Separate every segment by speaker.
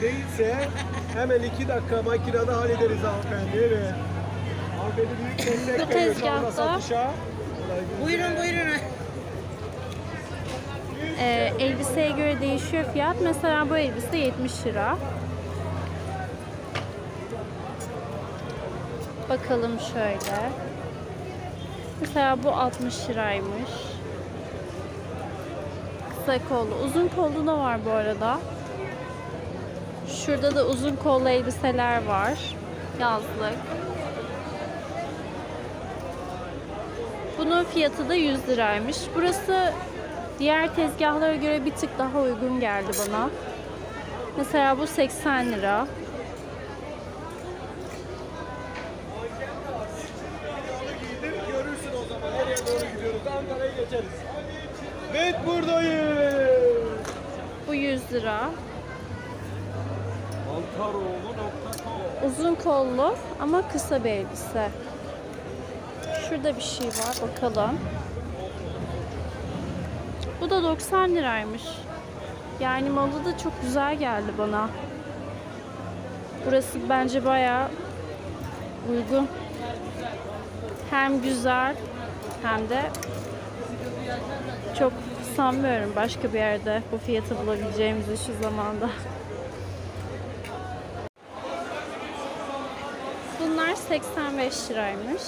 Speaker 1: değilse hemen iki dakika makinede hallederiz hanımefendi. Evet. Hanımefendi büyük destek veriyor şu anda satışa.
Speaker 2: Buyurun buyurun.
Speaker 3: Ee, elbiseye göre değişiyor fiyat. Mesela bu elbise 70 lira. Bakalım şöyle. Mesela bu 60 liraymış. Kısa kollu. Uzun kollu da var bu arada. Şurada da uzun kollu elbiseler var. Yazlık. Bunun fiyatı da 100 liraymış. Burası diğer tezgahlara göre bir tık daha uygun geldi bana. Mesela bu 80 lira.
Speaker 1: Evet buradayız.
Speaker 3: Bu 100 lira. Uzun kollu ama kısa bir elbise. Şurada bir şey var bakalım. Bu da 90 liraymış. Yani malı da çok güzel geldi bana. Burası bence bayağı uygun. Hem güzel hem de çok sanmıyorum başka bir yerde bu fiyatı bulabileceğimizi şu zamanda. Bunlar 85 liraymış.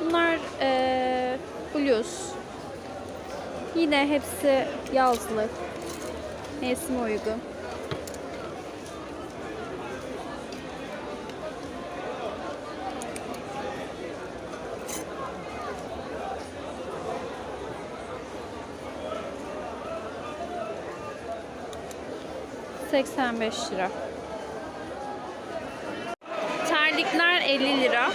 Speaker 3: Bunlar eee bluz. Yine hepsi yazlık. Mevsim uygun. ...85 lira. Terlikler 50 lira.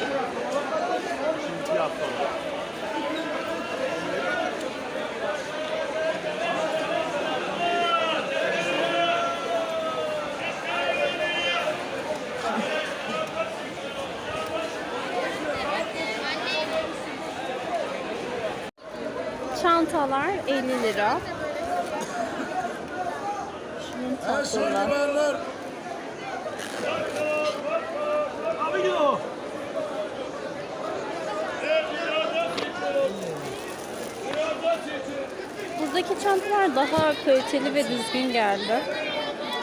Speaker 3: Çantalar 50 lira.
Speaker 1: Abi gidiyor.
Speaker 3: Buradaki çantalar daha kaliteli ve düzgün geldi.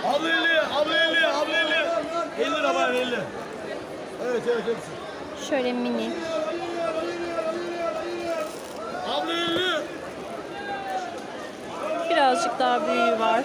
Speaker 1: Abla 50, abla 50, abla 50. 50 lira var 50. Evet evet hepsi.
Speaker 3: Şöyle mini.
Speaker 1: Abla 50.
Speaker 3: Birazcık daha büyüğü var.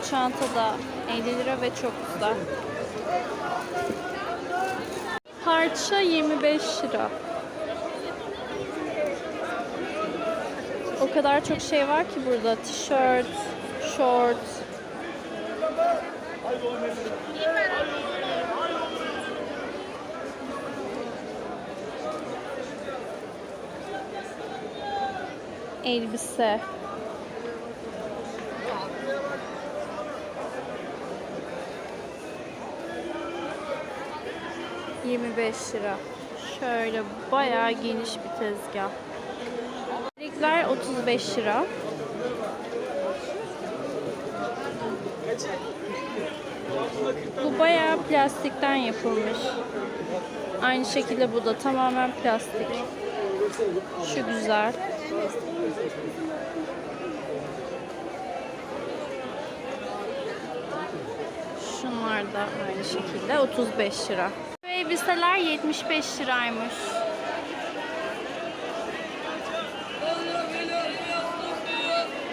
Speaker 3: çanta da 50 lira ve çok güzel. Parça 25 lira. O kadar çok şey var ki burada. Tişört, short. Elbise. ...25 lira. Şöyle bayağı geniş bir tezgah. Renkler 35 lira. Bu bayağı plastikten yapılmış. Aynı şekilde bu da tamamen plastik. Şu güzel. Şunlar da aynı şekilde 35 lira. Bu elbiseler 75 liraymış.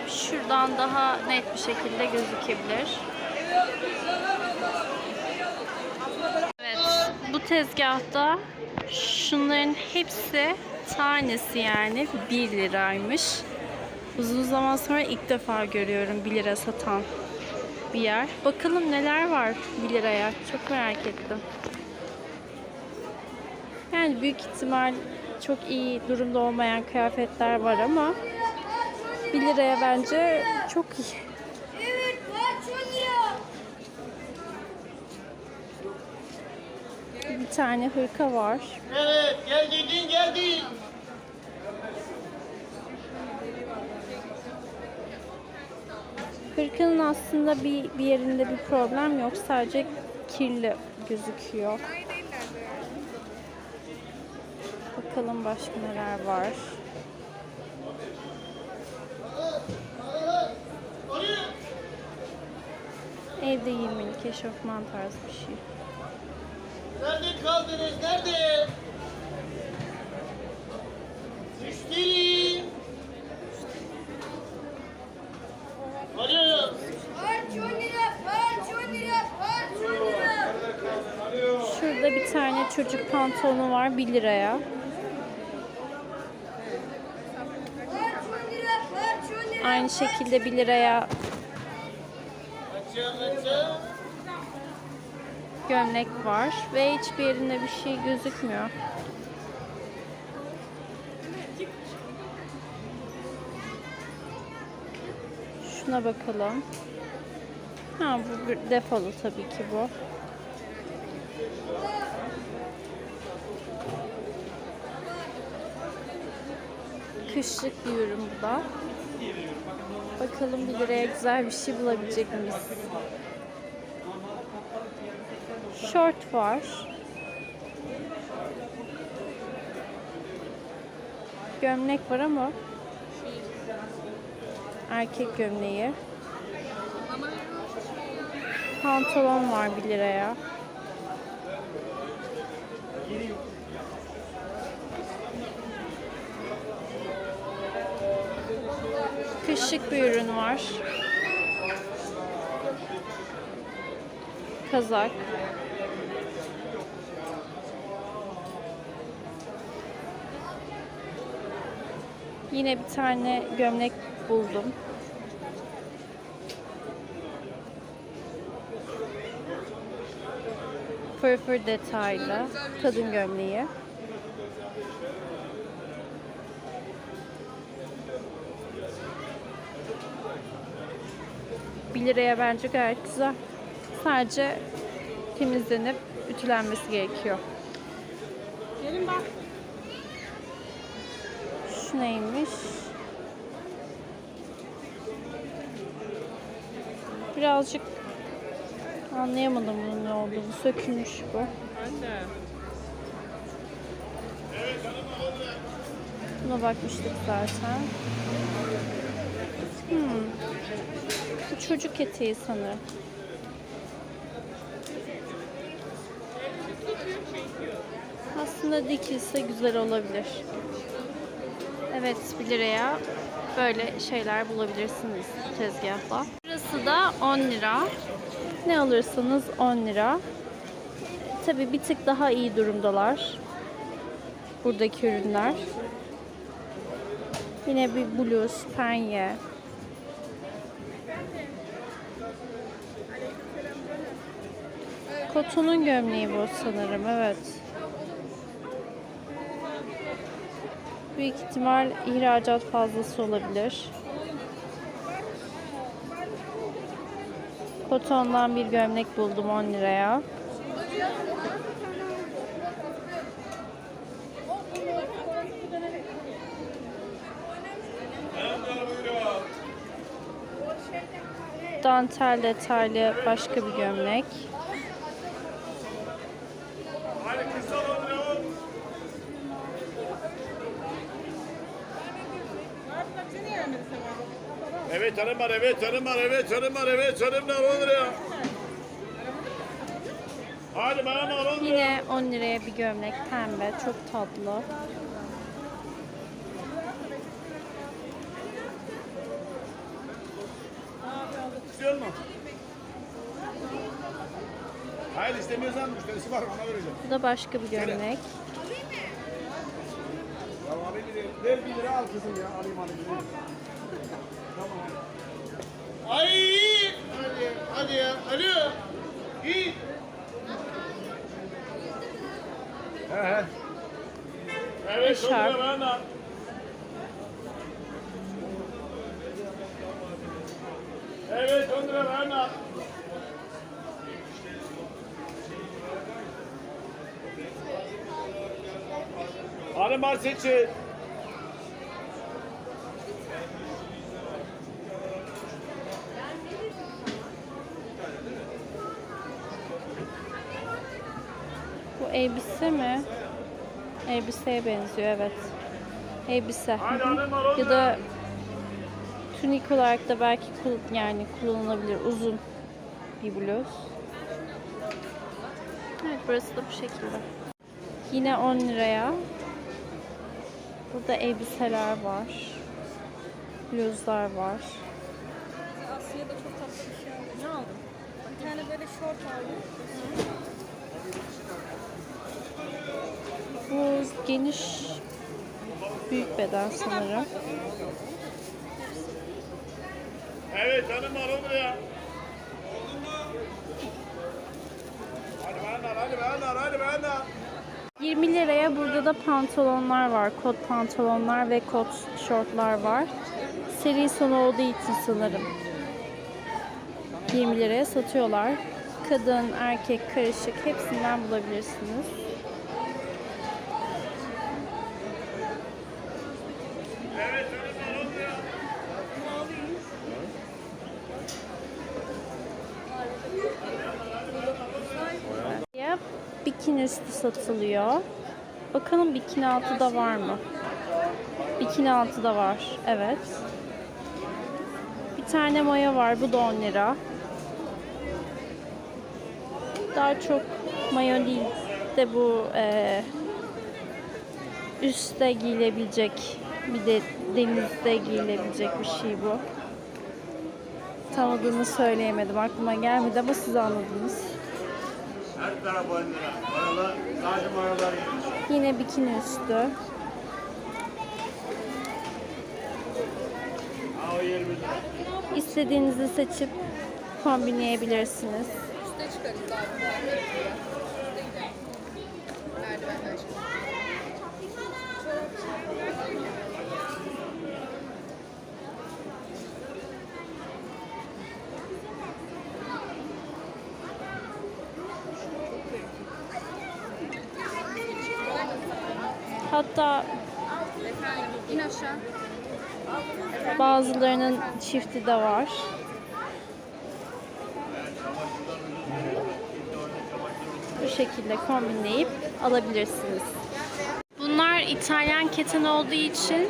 Speaker 3: Şuradan daha net bir şekilde gözükebilir. tezgahta şunların hepsi tanesi yani 1 liraymış. Uzun zaman sonra ilk defa görüyorum 1 lira satan bir yer. Bakalım neler var 1 liraya. Çok merak ettim. Yani büyük ihtimal çok iyi durumda olmayan kıyafetler var ama 1 liraya bence çok iyi. Bir tane hırka var.
Speaker 1: Evet geldin geldin.
Speaker 3: Hırkanın aslında bir, bir yerinde bir problem yok. Sadece kirli gözüküyor. Bakalım başka neler var. Evde giymelik eşofman tarzı bir şey.
Speaker 1: Nerede kaldınız? Nerede? Müşteri. Alo.
Speaker 3: Şurada bir tane çocuk pantolonu var 1 liraya.
Speaker 4: Kaç lira? Kaç lira?
Speaker 3: Aynı şekilde 1 liraya gömlek var ve hiçbir yerinde bir şey gözükmüyor. Şuna bakalım. Ha bu bir defolu tabii ki bu. Kışlık bir ürün bu da. Bakalım 1 liraya güzel bir şey bulabilecek miyiz? Short var. Gömlek var ama erkek gömleği. Pantolon var 1 liraya. Kışlık bir ürün var. Kazak. Yine bir tane gömlek buldum. Fırfır detaylı kadın gömleği. Bir liraya bence gayet güzel. Sadece temizlenip ütülenmesi gerekiyor. Gelin bak. Şu neymiş? Birazcık anlayamadım bunun ne olduğunu. Sökülmüş bu. Buna bakmıştık zaten. Hmm. Bu çocuk eteği sanırım. Aslında dikilse güzel olabilir. Evet 1 liraya böyle şeyler bulabilirsiniz tezgahla. Burası da 10 lira. Ne alırsanız 10 lira. Tabi bir tık daha iyi durumdalar. Buradaki ürünler. Yine bir bluz, penye. Kotonun gömleği bu sanırım, evet. Büyük ihtimal ihracat fazlası olabilir. Kotondan bir gömlek buldum 10 liraya. Dantel detaylı başka bir gömlek.
Speaker 5: Evet canım var, evet canım var, evet canım var, evet canım var, 10 liraya. Hadi bana var 10 liraya.
Speaker 3: Yine 10 liraya bir gömlek pembe. Çok tatlı.
Speaker 5: İstiyor musun? Hayır istemiyorsan müşterisi var ona vereceğim.
Speaker 3: Bu da başka bir gömlek.
Speaker 1: Tamam abi ver bir lira al kızım ya. Alayım alayım. Tamam.
Speaker 5: Ay! Hadi, hadi ya. Alo. İyi.
Speaker 1: He.
Speaker 5: Evet,
Speaker 3: Şarp.
Speaker 5: lira bana. Evet, on lira bana. Hanımlar seçin.
Speaker 3: Bu elbise mi? Elbiseye benziyor evet. Elbise. Ya da tunik olarak da belki yani kullanılabilir uzun bir bluz. Evet burası da bu şekilde. Yine 10 liraya. Burada elbiseler var. Bluzlar var.
Speaker 2: Asya'da çok tatlı bir şey aldım. Ne aldın? Bir tane böyle şort aldım.
Speaker 3: Bu geniş büyük beden sanırım.
Speaker 5: Evet hanımlar on lira. Hadi bana, hadi bana, hadi bana.
Speaker 3: 20 liraya burada da pantolonlar var. Kot pantolonlar ve kot şortlar var. Seri sonu olduğu için sanırım 20 liraya satıyorlar. Kadın, erkek, karışık hepsinden bulabilirsiniz. Ya bikini üstü satılıyor. Bakalım bikini altı da var mı? Bikini altı da var. Evet. Bir tane maya var. Bu da 10 lira. Daha çok mayo değil de bu eee üstte giyilebilecek bir de denizde giyilebilecek bir şey bu. Tam adını söyleyemedim. Aklıma gelmedi ama siz anladınız.
Speaker 5: Her taraf on lira. Paralar, sadece paralar
Speaker 3: Yine bikini üstü.
Speaker 5: Al 20 lira.
Speaker 3: İstediğinizi seçip kombinleyebilirsiniz.
Speaker 2: Üste çıkarız abi.
Speaker 3: Hatta bazılarının çifti de var. Bu şekilde kombinleyip alabilirsiniz. Bunlar İtalyan keten olduğu için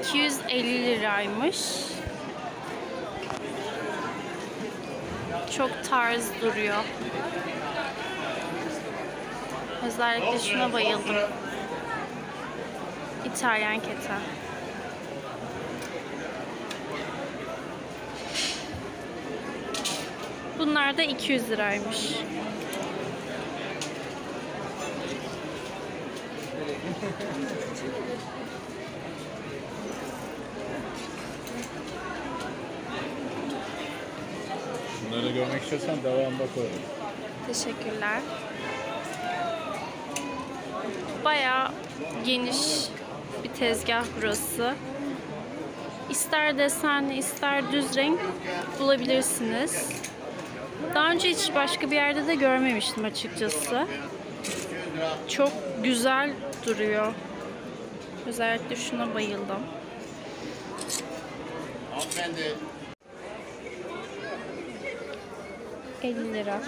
Speaker 3: 250 liraymış. Çok tarz duruyor. Özellikle şuna bayıldım. İtalyan keten. Bunlar da 200 liraymış.
Speaker 5: Bunları görmek istiyorsan devamında koyarım.
Speaker 3: Teşekkürler. Bayağı geniş bir tezgah burası. İster desenli ister düz renk bulabilirsiniz. Daha önce hiç başka bir yerde de görmemiştim açıkçası. Çok güzel duruyor. Özellikle şuna bayıldım.
Speaker 5: Hanımefendi.
Speaker 3: 50 lira.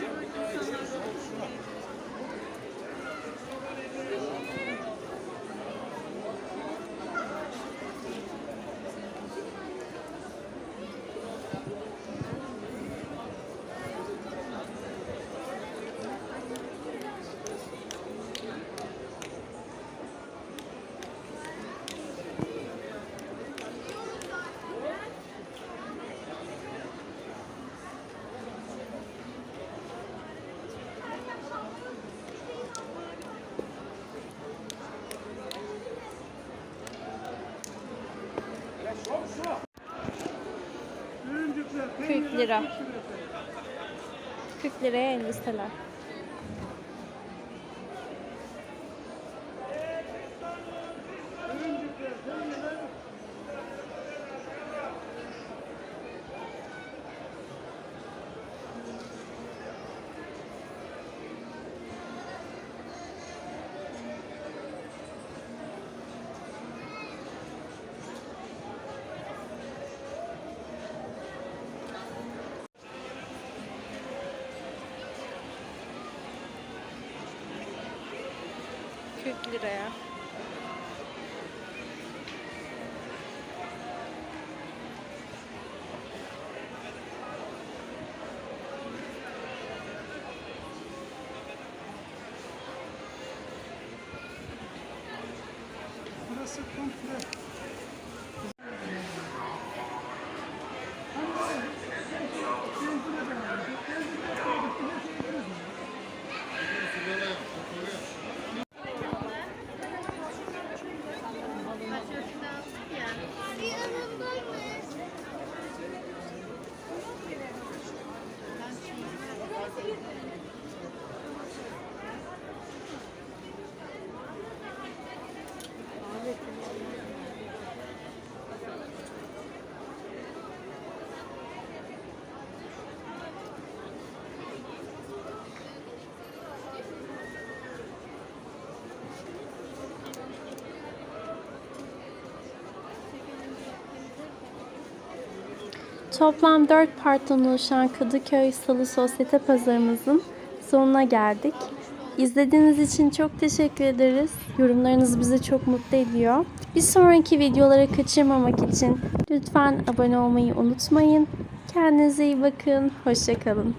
Speaker 3: 40 lira. 40 liraya elbiseler. Kırk liraya.
Speaker 1: Burası
Speaker 3: Toplam 4 parttan oluşan Kadıköy Salı Sosyete Pazarımızın sonuna geldik. İzlediğiniz için çok teşekkür ederiz. Yorumlarınız bizi çok mutlu ediyor. Bir sonraki videoları kaçırmamak için lütfen abone olmayı unutmayın. Kendinize iyi bakın. Hoşçakalın.